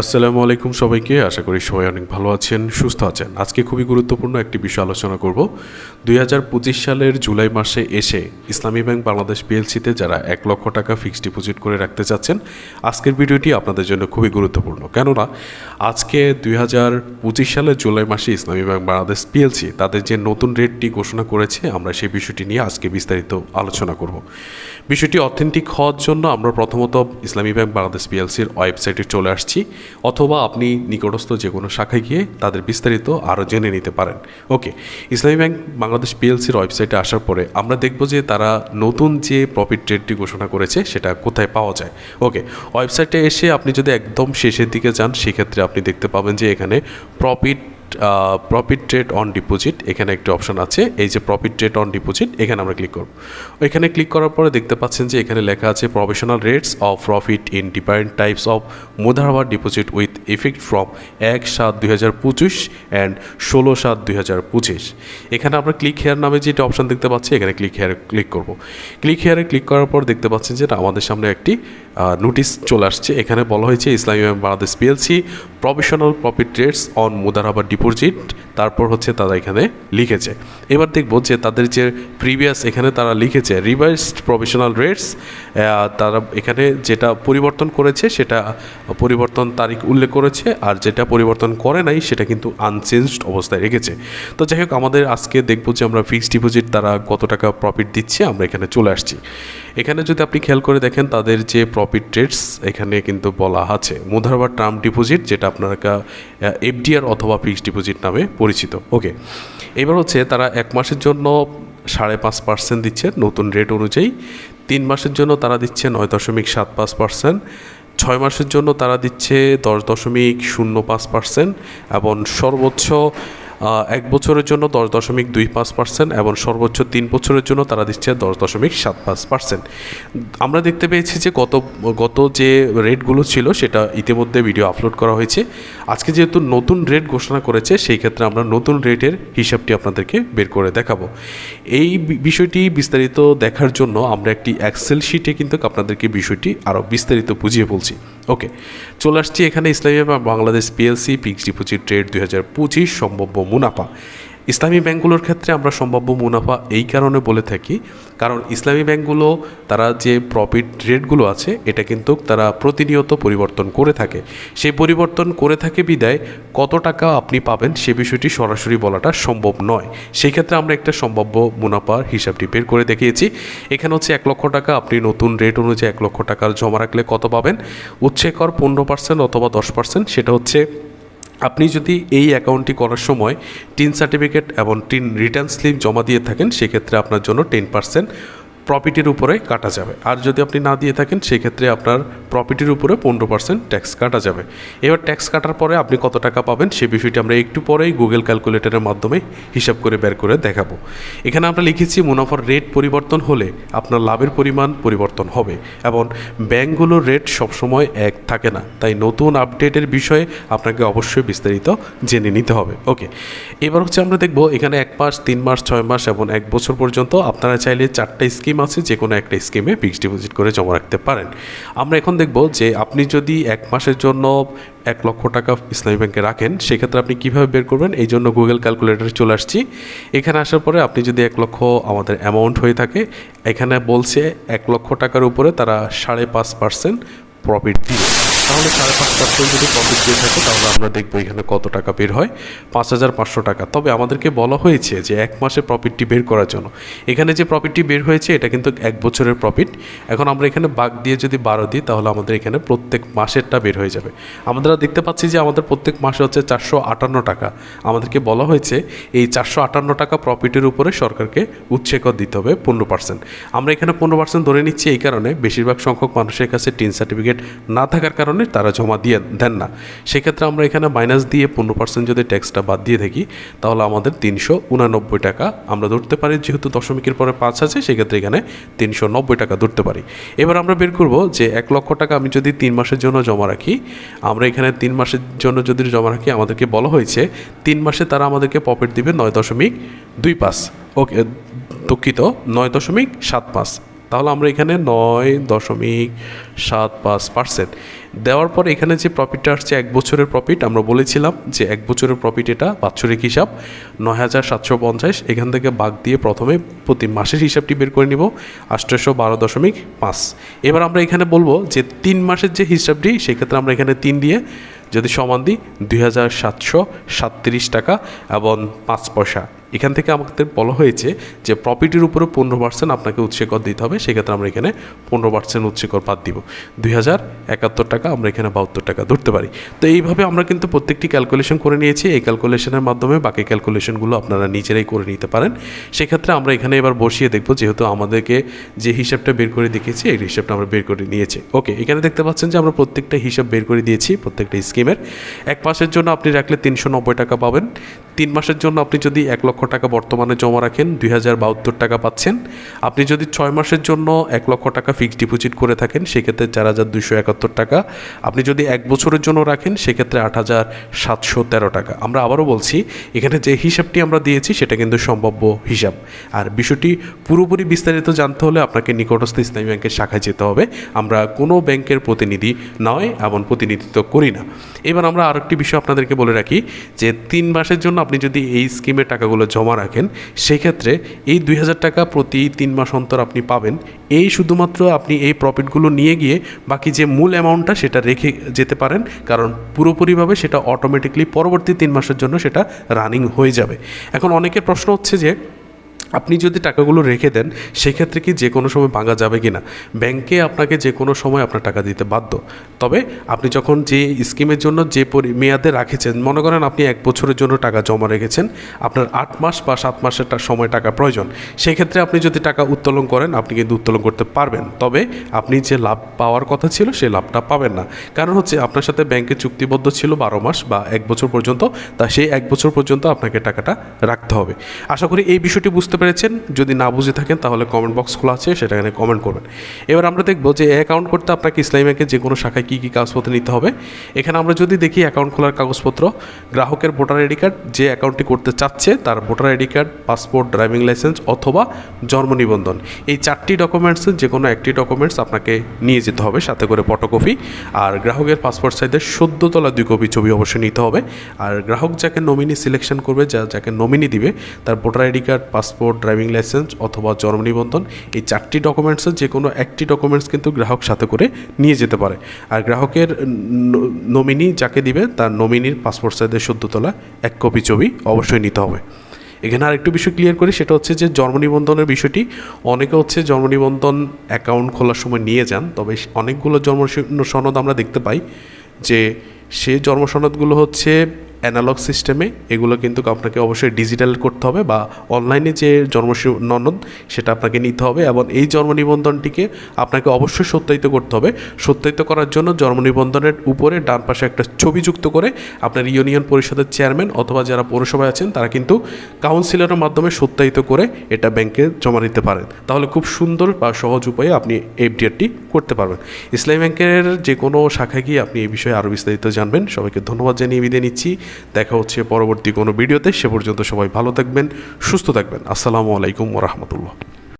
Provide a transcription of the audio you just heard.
আসসালামু আলাইকুম সবাইকে। আশা করি সবাই অনেক ভালো আছেন, সুস্থ আছেন। আজকে খুবই গুরুত্বপূর্ণ একটি বিষয় আলোচনা করব। দুই হাজার পঁচিশ সালের জুলাই মাসে এসে ইসলামী ব্যাংক বাংলাদেশ পিএলসিতে যারা এক লক্ষ টাকা ফিক্সড ডিপোজিট করে রাখতে চাচ্ছেন, আজকের ভিডিওটি আপনাদের জন্য খুবই গুরুত্বপূর্ণ। কেননা, আজকে দুই হাজার পঁচিশ সালের জুলাই মাসে ইসলামী ব্যাংক বাংলাদেশ পিএলসি তাদের যে নতুন রেটটি ঘোষণা করেছে, আমরা সেই বিষয়টি নিয়ে আজকে বিস্তারিত আলোচনা করব। বিষয়টি অথেন্টিক হওয়ার জন্য আমরা প্রথমত ইসলামী ব্যাংক বাংলাদেশ পিএলসির ওয়েবসাইটে চলে আসছি। অথবা আপনি নিকটস্থ যে কোনো শাখায় গিয়ে তাদের বিস্তারিত আরও জেনে নিতে পারেন। ওকে, ইসলামী ব্যাংক বাংলাদেশ পিএলসির ওয়েবসাইটে আসার পরে আমরা দেখব যে তারা নতুন যে প্রফিট রেটটি ঘোষণা করেছে সেটা কোথায় পাওয়া যায়। ওকে, ওয়েবসাইটে এসে আপনি যদি একদম শেষের দিকে যান, সেক্ষেত্রে আপনি দেখতে পাবেন যে এখানে profit profit rate on deposit এখানে একটি অপশন আছে, এই যে প্রফিট ট্রেড অন ডিপোজিট এখানে আমরা ক্লিক করব। এখানে ক্লিক করার পরে দেখতে পাচ্ছেন যে এখানে লেখা আছে professional rates of profit in different types of মুদারাবাদ deposit with effect from এক সাত দুই হাজার পঁচিশ অ্যান্ড ষোলো সাত দুই হাজার পঁচিশ। এখানে আমরা ক্লিক হেয়ার নামে যেটা অপশন দেখতে পাচ্ছি, এখানে ক্লিক হেয়ারে ক্লিক করব। ক্লিক হেয়ারে ক্লিক করার পর দেখতে পাচ্ছেন যে আমাদের সামনে একটি নোটিশ চলে আসছে। এখানে বলা হয়েছে Islami Bangladesh PLC professional profit rates on মুদারাবাদ deposit তারপর হচ্ছে তারা এখানে লিখেছে। এবার দেখব যে তাদের যে প্রিভিয়াস এখানে তারা লিখেছে রিভাইসড প্রফেশনাল রেটস তারা এখানে যেটা পরিবর্তন করেছে সেটা পরিবর্তন তারিখ উল্লেখ করেছে, আর যেটা পরিবর্তন করে নাই সেটা কিন্তু আনচেঞ্জড অবস্থায় রেখেছে। তো যাই হোক, আমাদের আজকে দেখব যে আমরা ফিক্সড ডিপোজিট তারা কত টাকা প্রফিট দিচ্ছে, আমরা এখানে চলে আসছি। এখানে যদি আপনি খেয়াল করে দেখেন, তাদের যে প্রফিট রেটস এখানে কিন্তু বলা আছে। মুধারবার টার্ম ডিপোজিট যেটা আপনারা এফডিআর অথবা ফিক্সড ডিপোজিট নামে পরিচিত। ওকে, এবার হচ্ছে তারা এক মাসের জন্য সাড়ে পাঁচ পার্সেন্ট দিচ্ছে নতুন রেট অনুযায়ী। তিন মাসের জন্য তারা দিচ্ছে নয় দশমিক সাত পাঁচ পার্সেন্ট। ছয় মাসের জন্য তারা দিচ্ছে দশ দশমিক শূন্য পাঁচ পার্সেন্ট এবং সর্বোচ্চ এক বছরের জন্য দশ দশমিক দুই পাঁচ পার্সেন্ট এবং সর্বোচ্চ তিন বছরের জন্য তারা দিচ্ছে দশ দশমিক সাত পাঁচ পার্সেন্ট। আমরা দেখতে পেয়েছি যে গত গত যে রেটগুলো ছিল সেটা ইতিমধ্যে ভিডিও আপলোড করা হয়েছে। আজকে যেহেতু নতুন রেট ঘোষণা করেছে, সেই ক্ষেত্রে আমরা নতুন রেটের হিসাবটি আপনাদেরকে বের করে দেখাবো। এই বিষয়টি বিস্তারিত দেখার জন্য আমরা একটি এক্সেল শিটে কিন্তু আপনাদেরকে বিষয়টি আরও বিস্তারিত বুঝিয়ে বলছি। ওকে চলে আসছি এখানে Islami Bangladesh PLC fixed deposit rate দুই হাজার পঁচিশ সম্ভাব্য মুনাফা। ইসলামী ব্যাংকগুলোর ক্ষেত্রে আমরা সম্ভাব্য মুনাফা এই কারণে বলে থাকি, কারণ ইসলামী ব্যাংকগুলো, তারা যে প্রফিট রেটগুলো আছে, এটা কিন্তু তারা প্রতিনিয়ত পরিবর্তন করে থাকে। সেই পরিবর্তন করে থাকে বিদায় কত টাকা আপনি পাবেন সে বিষয়টি সরাসরি বলাটা সম্ভব নয়। সেই ক্ষেত্রে আমরা একটা সম্ভাব্য মুনাফার হিসাবটি বের করে দেখিয়েছি। এখানে হচ্ছে এক লক্ষ টাকা, আপনি নতুন রেট অনুযায়ী এক লক্ষ টাকার জমা রাখলে কত পাবেন? উচ্ছে কর পনেরো পার্সেন্ট অথবা দশ পার্সেন্ট সেটা হচ্ছে আপনি যদি এই অ্যাকাউন্টটি করার সময় টিন সার্টিফিকেট এবং টিন রিটার্ন স্লিপ জমা দিয়ে থাকেন, সেক্ষেত্রে আপনার জন্য টেন পার্সেন্ট প্রফিটের উপরে কাটা যাবে। আর যদি আপনি না দিয়ে থাকেন, সেক্ষেত্রে আপনার প্রফিটের উপরে পনেরো পার্সেন্ট ট্যাক্স কাটা যাবে। এবার ট্যাক্স কাটার পরে আপনি কত টাকা পাবেন, সে বিষয়টি আমরা একটু পরেই গুগল ক্যালকুলেটরের মাধ্যমে হিসাব করে বের করে দেখাবো। এখানে আমরা লিখেছি, মুনাফার রেট পরিবর্তন হলে আপনার লাভের পরিমাণ পরিবর্তন হবে এবং ব্যাঙ্কগুলোর রেট সবসময় এক থাকে না। তাই নতুন আপডেটের বিষয়ে আপনাকে অবশ্যই বিস্তারিত জেনে নিতে হবে। ওকে, এবার হচ্ছে আমরা দেখব, এখানে এক মাস, তিন মাস, ছয় মাস এবং এক বছর পর্যন্ত আপনারা চাইলে চারটা স্কিম আছে, যে কোনো একটা স্কিমে ফিক্সড ডিপোজিট করে জমা রাখতে পারেন। আমরা এখন দেখব যে আপনি যদি এক মাসের জন্য এক লক্ষ টাকা ইসলামী ব্যাংকে রাখেন, সেক্ষেত্রে আপনি কীভাবে বের করবেন? এই জন্য গুগল ক্যালকুলেটারে চলে আসছি। এখানে আসার পরে আপনি যদি এক লক্ষ আমাদের অ্যামাউন্ট হয়ে থাকে, এখানে বলছে এক লক্ষ টাকার উপরে তারা সাড়ে পাঁচ পার্সেন্ট প্রফিট দিবে তাহলে সাড়ে পাঁচ পার্সেন্ট যদি প্রফিট দিয়ে থাকে, তাহলে আমরা দেখব এখানে কত টাকা বের হয়। পাঁচ হাজার পাঁচশো টাকা। তবে আমাদেরকে বলা হয়েছে যে এক মাসে প্রফিটটি বের করার জন্য। এখানে যে প্রফিটটি বের হয়েছে, এটা কিন্তু এক বছরের প্রফিট এখন আমরা এখানে বাঘ দিয়ে যদি বারো দিই, তাহলে আমাদের এখানে প্রত্যেক মাসেরটা বের হয়ে যাবে। আমরা দেখতে পাচ্ছি যে আমাদের প্রত্যেক মাসে হচ্ছে চারশো আটান্ন টাকা। আমাদেরকে বলা হয়েছে, এই চারশো আটান্ন টাকা প্রফিটের উপরে সরকারকে উচ্ছেকর দিতে হবে পনেরো পার্সেন্ট আমরা এখানে পনেরো পার্সেন্ট ধরে নিচ্ছি এই কারণে। বেশিরভাগ সংখ্যক মানুষের কাছে টিন সার্টিফিকেট না থাকার কারণে তারা জমা দিয়ে দেন না। সেক্ষেত্রে আমরা এখানে মাইনাস দিয়ে পনেরো পার্সেন্ট যদি ট্যাক্সটা বাদ দিয়ে থাকি, তাহলে আমাদের তিনশো উনানব্বই টাকা আমরা ধরতে পারি। যেহেতু দশমিকের পরে পাঁচ আছে, সেক্ষেত্রে এখানে তিনশো নব্বই টাকা ধরতে পারি। এবার আমরা বের করব যে এক লক্ষ টাকা আমি যদি তিন মাসের জন্য জমা রাখি, আমরা এখানে তিন মাসের জন্য যদি জমা রাখি, আমাদেরকে বলা হয়েছে তিন মাসে তারা আমাদেরকে প্রফিট দিবে নয় দশমিক দুই পাঁচ। ওকে, দুঃখিত, নয় দশমিক সাত পাঁচ। তাহলে আমরা এখানে নয় দশমিক সাত পাঁচ পার্সেন্ট দেওয়ার পর এখানে যে প্রফিটটা আসছে, এক বছরের প্রফিট আমরা বলেছিলাম যে এক বছরের প্রফিট এটা বাৎসরিক হিসাব, নয় হাজার সাতশো পঞ্চাশ। এখান থেকে বাগ দিয়ে প্রথমে প্রতি মাসের হিসাবটি বের করে নিব আষ্টশো বারো দশমিক পাঁচ। এবার আমরা এখানে বলব যে তিন মাসের যে হিসাবটি, সেক্ষেত্রে আমরা এখানে তিন দিয়ে যদি সমান দিই, দুই হাজার সাতশো সাতত্রিশ টাকা এবং পাঁচ পয়সা। এখান থেকে আমাদের বলা হয়েছে যে প্রফিটের উপরে পনেরো পার্সেন্ট আপনাকে উৎসেকর দিতে হবে, সেক্ষেত্রে আমরা এখানে পনেরো পার্সেন্ট উৎসেকর বাদ দিব। দুই হাজার একাত্তর টাকা আমরা এখানে বাহাত্তর টাকা ধরতে পারি। তো এইভাবে আমরা কিন্তু প্রত্যেকটি ক্যালকুলেশন করে নিয়েছি। এই ক্যালকুলেশনের মাধ্যমে বাকি ক্যালকুলেশনগুলো আপনারা নিজেরাই করে নিতে পারেন। সেক্ষেত্রে আমরা এখানে এবার বসিয়ে দেখব, যেহেতু আমাদেরকে যে হিসাবটা বের করে দেখিয়েছি, এই হিসাবটা আমরা বের করে নিয়েছি। ওকে, এখানে দেখতে পাচ্ছেন যে আমরা প্রত্যেকটা হিসাব বের করে দিয়েছি, প্রত্যেকটা স্কিমের এক মাসের জন্য আপনি রাখলে তিনশো নব্বই টাকা পাবেন। তিন মাসের জন্য আপনি যদি এক লক্ষ টাকা বর্তমানে জমা রাখেন, দুই হাজার বাহাত্তর টাকা পাচ্ছেন। আপনি যদি ছয় মাসের জন্য এক লক্ষ টাকা ফিক্সড ডিপোজিট করে থাকেন, সেক্ষেত্রে চার হাজার দুশো একাত্তর টাকা। আপনি যদি এক বছরের জন্য রাখেন, সেক্ষেত্রে আট হাজার সাতশো তেরো টাকা। আমরা আবারও বলছি, এখানে যে হিসাবটি আমরা দিয়েছি, সেটা কিন্তু সম্ভাব্য হিসাব। আর বিষয়টি পুরোপুরি বিস্তারিত জানতে হলে আপনাকে নিকটস্থ ইসলামী ব্যাংকের শাখায় যেতে হবে। আমরা কোনো ব্যাংকের প্রতিনিধি নয়, এমন প্রতিনিধিত্ব করি না। এবার আমরা আরেকটি বিষয় আপনাদেরকে বলে রাখি, যে তিন মাসের জন্য আপনি যদি এই স্কিমে টাকাগুলো জমা রাখেন, সেক্ষেত্রে এই দুই হাজার টাকা প্রতি তিন মাস অন্তর আপনি পাবেন। এই শুধুমাত্র আপনি এই প্রফিটগুলো নিয়ে গিয়ে বাকি যে মূল অ্যামাউন্টটা সেটা রেখে যেতে পারেন, কারণ পুরোপুরিভাবে সেটা অটোমেটিকলি পরবর্তী তিন মাসের জন্য সেটা রানিং হয়ে যাবে। এখন অনেকের প্রশ্ন হচ্ছে যে আপনি যদি টাকাগুলো রেখে দেন, সেক্ষেত্রে কি যে কোনো সময় ভাঙা যাবে কি না? ব্যাংকে আপনাকে যে কোনো সময় আপনার টাকা দিতে বাধ্য। তবে আপনি যখন যে স্কিমের জন্য যে মেয়াদে রাখেছেন, মনে করেন আপনি এক বছরের জন্য টাকা জমা রেখেছেন, আপনার আট মাস বা সাত মাসের সময় টাকা প্রয়োজন। সেক্ষেত্রে আপনি যদি টাকা উত্তোলন করেন, আপনি কিন্তু উত্তোলন করতে পারবেন। তবে আপনি যে লাভ পাওয়ার কথা ছিল সেই লাভটা পাবেন না। কারণ হচ্ছে আপনার সাথে ব্যাংকে চুক্তিবদ্ধ ছিল বারো মাস বা এক বছর পর্যন্ত, তা সেই এক বছর পর্যন্ত আপনাকে টাকাটা রাখতে হবে। আশা করি এই বিষয়টি বুঝতে পেরেছেন? যদি না বুঝে থাকেন, তাহলে কমেন্ট বক্স খোলা আছে সেটা এখানে কমেন্ট করবেন। এবার আমরা দেখব যে অ্যাকাউন্ট করতে আপনাকে ইসলামী ব্যাংকের যে কোনো শাখায় কী কী কাগজপত্র নিতে হবে। এখানে আমরা যদি দেখি অ্যাকাউন্ট খোলার কাগজপত্র, গ্রাহকের ভোটার আইডি কার্ড যে অ্যাকাউন্টটি করতে চাচ্ছে, তার voter ID card, passport, driving license অথবা জন্ম নিবন্ধন। এই চারটি ডকুমেন্টসের যে কোনো একটি ডকুমেন্টস আপনাকে নিয়ে যেতে হবে, সাথে করে ফটোকপি আর গ্রাহকের পাসপোর্ট সাইজের সদ্য তোলা দুই কপি ছবি অবশ্যই নিতে হবে। আর গ্রাহক যাকে নমিনি সিলেকশন করবে, যা যাকে নমিনি দিবে, তার voter ID card, passport driving license অথবা জন্ম নিবন্ধন, এই চারটি ডকুমেন্টসের যে কোনো একটি ডকুমেন্টস কিন্তু গ্রাহক সাথে করে নিয়ে যেতে পারে। আর গ্রাহকের নমিনি যাকে দিবে, তার নমিনির পাসপোর্ট সাইজের সদ্য তোলা এক কপি ছবি অবশ্যই নিতে হবে। এখানে আরেকটু বিষয় ক্লিয়ার করি, সেটা হচ্ছে যে জন্ম নিবন্ধনের বিষয়টি, অনেকে হচ্ছে জন্ম নিবন্ধন অ্যাকাউন্ট খোলার সময় নিয়ে যান, তবে অনেকগুলো জন্ম সনদ আমরা দেখতে পাই যে সে জন্ম সনদগুলো হচ্ছে অ্যানালগ সিস্টেমে এগুলো কিন্তু আপনাকে অবশ্যই ডিজিটাল করতে হবে বা অনলাইনে যে জন্ম ননদ, সেটা আপনাকে নিতে হবে এবং এই জন্ম নিবন্ধনটিকে আপনাকে অবশ্যই সত্যায়িত করতে হবে। সত্যায়িত করার জন্য জন্ম নিবন্ধনের উপরে ডান পাশে একটা ছবি যুক্ত করে আপনার ইউনিয়ন পরিষদের চেয়ারম্যান অথবা যারা পৌরসভায় আছেন, তারা কিন্তু কাউন্সিলরের মাধ্যমে সত্যায়িত করে এটা ব্যাংকে জমা দিতে পারেন। তাহলে খুব সুন্দর বা সহজ উপায়ে আপনি এফডিআরটি করতে পারবেন। ইসলামী ব্যাংকের যে কোনো শাখায় গিয়ে আপনি এই বিষয়ে আরও বিস্তারিত জানবেন। সবাইকে ধন্যবাদ জানিয়ে বিদায় নিচ্ছি। দেখা হচ্ছে পরবর্তী কোনো ভিডিওতে। সে পর্যন্ত সবাই ভালো থাকবেন, সুস্থ থাকবেন। আসসালামু আলাইকুম রহমতুল্লাহ।